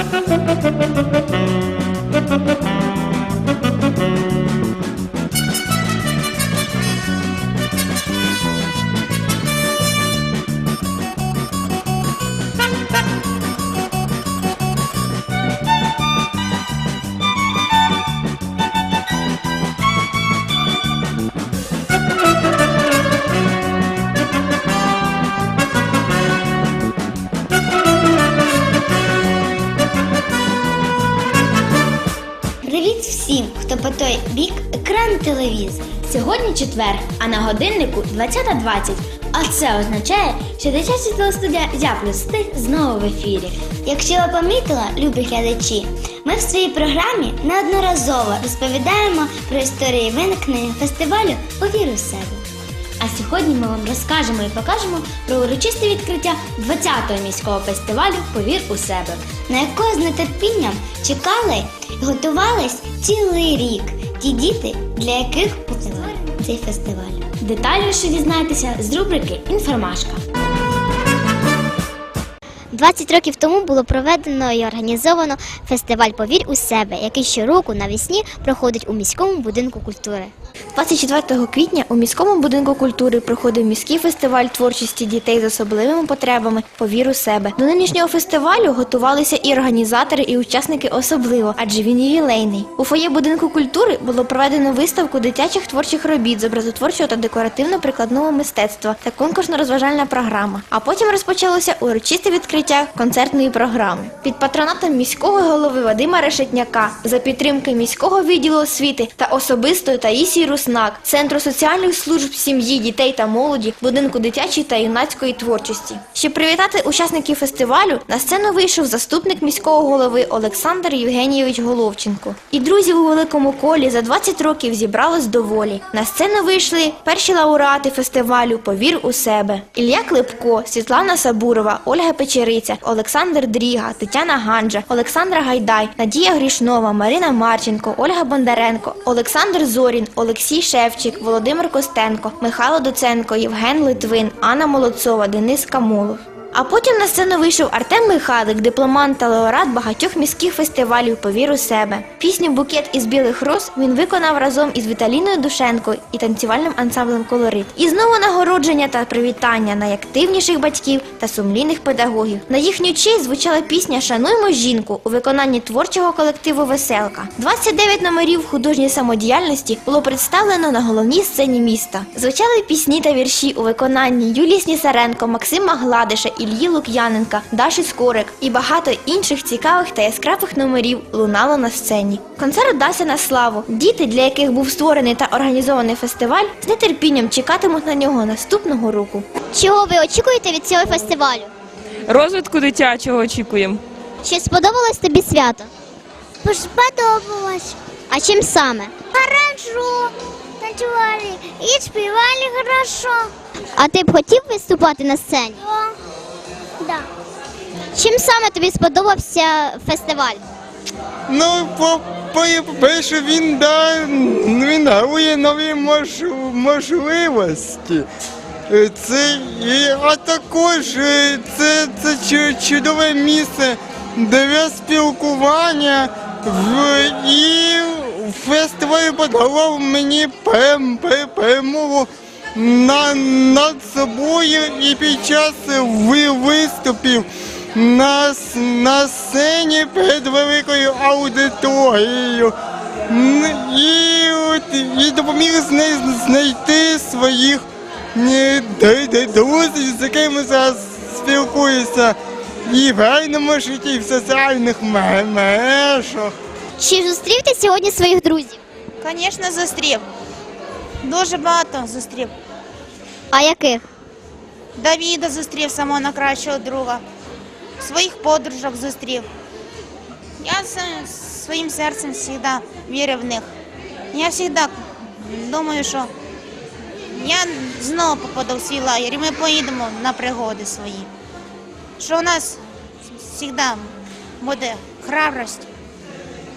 Thank you. Хто по той бік екран телевізор. Сьогодні четвер, а на годиннику 20.20. А це означає, що дитяча телестудія Я плюс ти знову в ефірі. Якщо ви помітили, любі глядачі, ми в своїй програмі неодноразово розповідаємо про історії виникнення фестивалю «Повір у себе. Сьогодні ми вам розкажемо і покажемо про урочисте відкриття 20-го міського фестивалю Повір у себе. на якого з нетерпінням чекали і готувались цілий рік ті діти, для яких був цей фестиваль. Детальніше дізнаєтеся з рубрики Інформашка. 20 років тому було проведено і організовано фестиваль Повір у себе, який щороку навесні проходить у міському будинку культури. 24 квітня у міському будинку культури проходив міський фестиваль творчості дітей з особливими потребами «Повір у себе. До нинішнього фестивалю готувалися і організатори, і учасники особливо, адже він ювілейний. У фоє будинку культури було проведено виставку дитячих творчих робіт з образотворчого та декоративно-прикладного мистецтва та конкурсно-розважальна програма. А потім розпочалося урочисте відкриття концертної програми під патронатом міського голови Вадима Решетняка за підтримки міського відділу освіти та особистої Таїсії Руснак, Центру соціальних служб сім'ї, дітей та молоді, будинку дитячої та юнацької творчості. Щоб привітати учасників фестивалю, на сцену вийшов заступник міського голови Олександр Євгенійович Головченко. І друзів у великому колі за 20 років зібралось доволі. На сцену вийшли перші лауреати фестивалю Повір у себе: Ілля Клепко, Світлана Сабурова, Ольга Печериця, Олександр Дріга, Тетяна Ганджа, Олександра Гайдай, Надія Грішнова, Марина Марченко, Ольга Бондаренко, Олександр Зорін, Олексій Шевчик, Володимир Костенко, Михайло Доценко, Євген Литвин, Анна Молодцова, Денис Камолов. А потім на сцену вийшов Артем Михайлик, дипломант та лауреат багатьох міських фестивалів Повір у себе. Пісню Букет із білих роз він виконав разом із Віталіною Душенко і танцювальним ансамблем Колорит. І знову нагородження та привітання найактивніших батьків та сумлінних педагогів. На їхню честь звучала пісня Шануймо жінку у виконанні творчого колективу Веселка. 29 номерів художньої самодіяльності було представлено на головній сцені міста. Звучали пісні та вірші у виконанні Юлії Снісаренко, Максима Гладиша, Ільї Лук'яненка, Даші Скорик і багато інших цікавих та яскравих номерів лунало на сцені. Концерт вдався на славу. Діти, для яких був створений та організований фестиваль, з нетерпінням чекатимуть на нього наступного року. Чого ви очікуєте від цього фестивалю? Розвитку дитячого очікуємо. Чи сподобалось тобі свято? Сподобалось. А чим саме? Хорошо. Танцювали і співали хорошо. А ти б хотів виступати на сцені? Да. Чим саме тобі сподобався фестиваль? Ну, по, по, він, да, він дарує нові мож, можливості. Це, і, а також е, це, це чудове місце для спілкування в, і фестиваль подарував мені пер- пер- перемогу на, над собою і під час виступів на, на сцені перед великою аудиторією. І, от, і допоміг знай- знайти своїх друзів, з якими зараз спілкуюся і в реальному житті, і в соціальних мережах. Чи зустрів ти сьогодні своїх друзів? Звісно, зустрів. Дуже багато зустрів. А яких? Давіда зустрів самого найкращого друга, своїх подружок зустрів. Я своїм серцем завжди вірю в них. Я завжди думаю, що я знову попаду в свій лагерь і ми поїдемо на пригоди свої. Що у нас завжди буде храбрость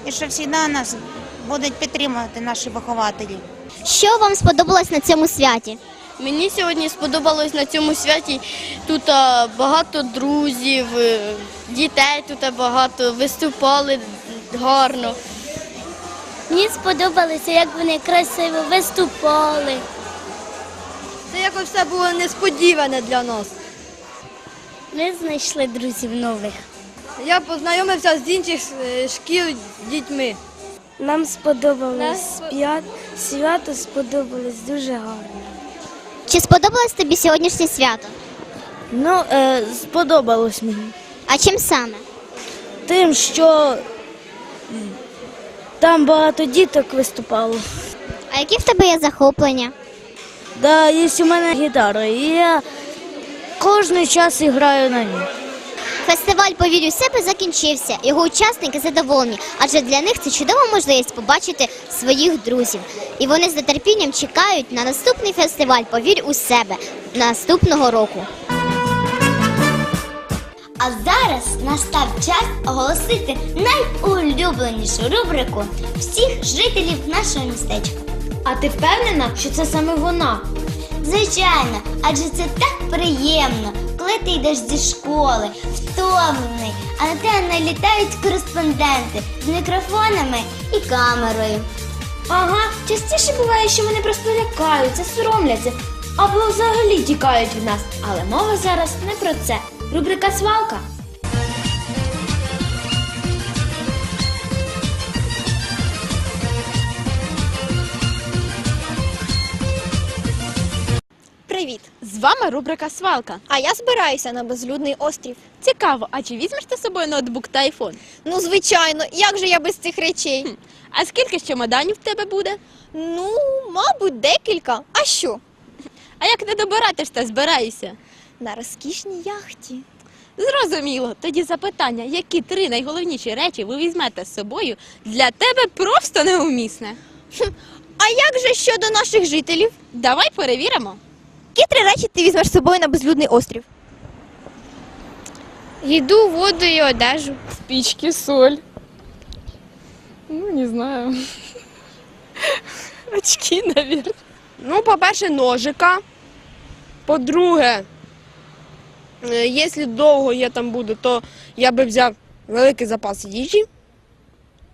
і що завжди нас будуть підтримувати наші вихователі. Що вам сподобалось на цьому святі? Мені сьогодні сподобалось на цьому святі. Тут багато друзів, е, дітей тут багато, виступали гарно. Мені сподобалося, як вони красиво виступали. Це якось все було несподіване для нас. Ми знайшли друзів нових. Я познайомився з інших е, шкіл дітьми. Нам сподобалось свято, свято сподобалось дуже гарно. Чи сподобалось тобі сьогоднішнє свято? Ну, е, сподобалось мені. А чим саме? Тим, що там багато діток виступало. А які в тебе є захоплення? Да, є у мене гітара, і я кожен час граю на ній. Фестиваль «Повір у себе закінчився. Його учасники задоволені, адже для них це чудова можливість побачити своїх друзів. І вони з нетерпінням чекають на наступний фестиваль Повір у себе наступного року. А зараз настав час оголосити найулюбленішу рубрику всіх жителів нашого містечка. А ти впевнена, що це саме вона? Звичайно, адже це так приємно, коли ти йдеш зі школи, втомлений, а на тебе налітають кореспонденти з мікрофонами і камерою. Ага, частіше буває, що вони просто лякаються, соромляться або взагалі тікають від нас. Але мова зараз не про це. Рубрика свалка. Вами рубрика Свалка. А я збираюся на безлюдний острів. Цікаво, а чи візьмеш ти з собою ноутбук та айфон? Ну, звичайно, як же я без цих речей? А скільки ж чемоданів в тебе буде? Ну, мабуть, декілька. А що? А як ти добиратишся, збираєшся? На розкішній яхті. Зрозуміло. Тоді запитання, які три найголовніші речі ви візьмете з собою, для тебе просто неумісне. А як же щодо наших жителів? Давай перевіримо. Які три речі ти візьмеш з собою на безлюдний острів? Їду, воду і одежу. Спички, соль. Ну, не знаю. Очки, наверное. Ну, по-перше, ножика. По-друге, е, якщо довго я там буду, то я би взяв великий запас їжі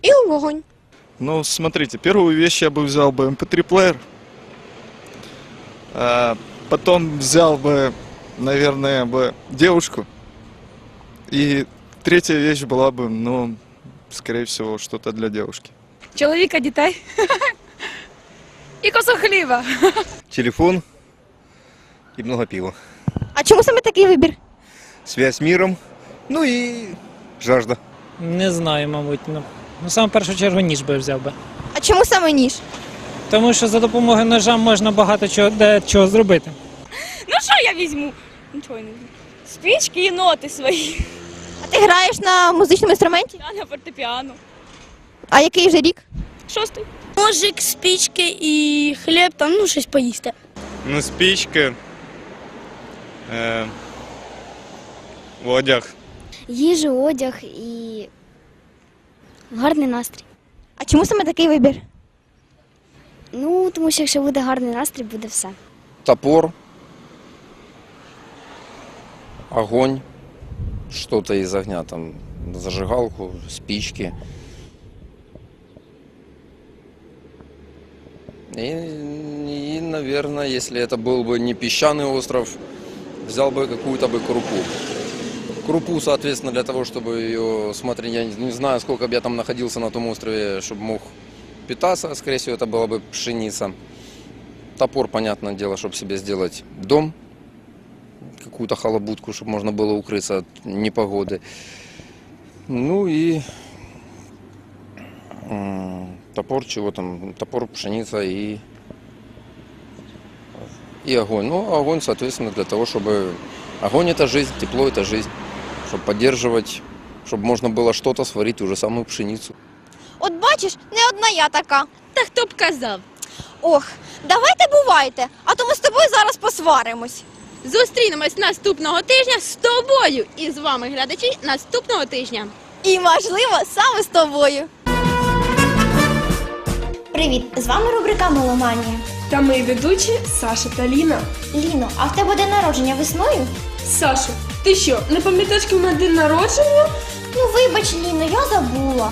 і вогонь. Ну, смотрите, первую вещь я бы взял бы MP3 плеер. А, потом взял бы, наверное, бы девушку. И третья вещь была бы, ну, скорее всего, что-то для девушки. Чоловіка, дітей. І косу хліба. телефон и много пива. А чому саме такий вибір? Связь с миром, ну и жажда. Не знаю, мабуть. Ну, ну саме в першу чергу ніж би взяв би. А чому саме ніж? Тому що за допомогою ножа можна багато чого, де, чого зробити. Ну що я візьму? Нічого не візьму. Спички і ноти свої. А ти граєш на музичному інструменті? Я на фортепіано. А який вже рік? Шостий. Ножик, спічки і хліб, там, ну, щось поїсти. Ну, спичка, э, одяг. Їжу, одяг і гарний настрій. А чому саме такий вибір? Ну, тому що якщо буде гарний настрій, буде все. топор, огонь, что-то из огня, там зажигалку, спички. И, и, наверное, если это был бы не песчаный остров, взял бы какую-то бы крупу. Крупу, соответственно, для того, чтобы ее, смотри, я не знаю, сколько бы я там находился на том острове, чтобы мог питаться, скорее всего, это была бы пшеница. Топор, понятное дело, чтобы себе сделать дом, какую-то халабутку, чтобы можно было укрыться от непогоды. Ну и м, топор, чего там, топор, пшеница и, и огонь. Ну, а огонь, соответственно, для того, чтобы... Огонь – это жизнь, тепло – это жизнь. Чтобы поддерживать, чтобы можно было что-то сварить, ту же самую пшеницу. От бачиш, не одна я така. Та хто б казав? Ох, давайте бувайте, а то ми з тобою зараз посваримось. Зустрінемось наступного тижня з тобою і з вами, глядачі, наступного тижня. І можливо, саме з тобою. Привіт! З вами рубрика Меломанія. Та мої ведучі Саша та Ліна. Ліно, а в тебе день народження весною? Саша, ти що, не пам'ятаєш, коли у мене день народження? Ну вибач, Ліно, я забула.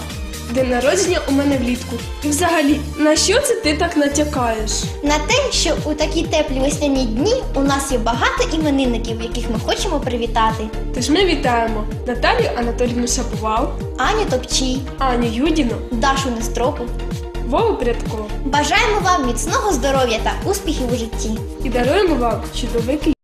День народження у мене влітку. І взагалі, на що це ти так натякаєш? На те, що у такі теплі весняні дні у нас є багато іменинників, яких ми хочемо привітати. Тож ми вітаємо Наталію Анатолійовну Шаповал, Аню Топчій, Аню Юдіну, Дашу Нестропу. Вову Прядко Бажаємо вам міцного здоров'я та успіхів у житті. і даруємо вам чудовий.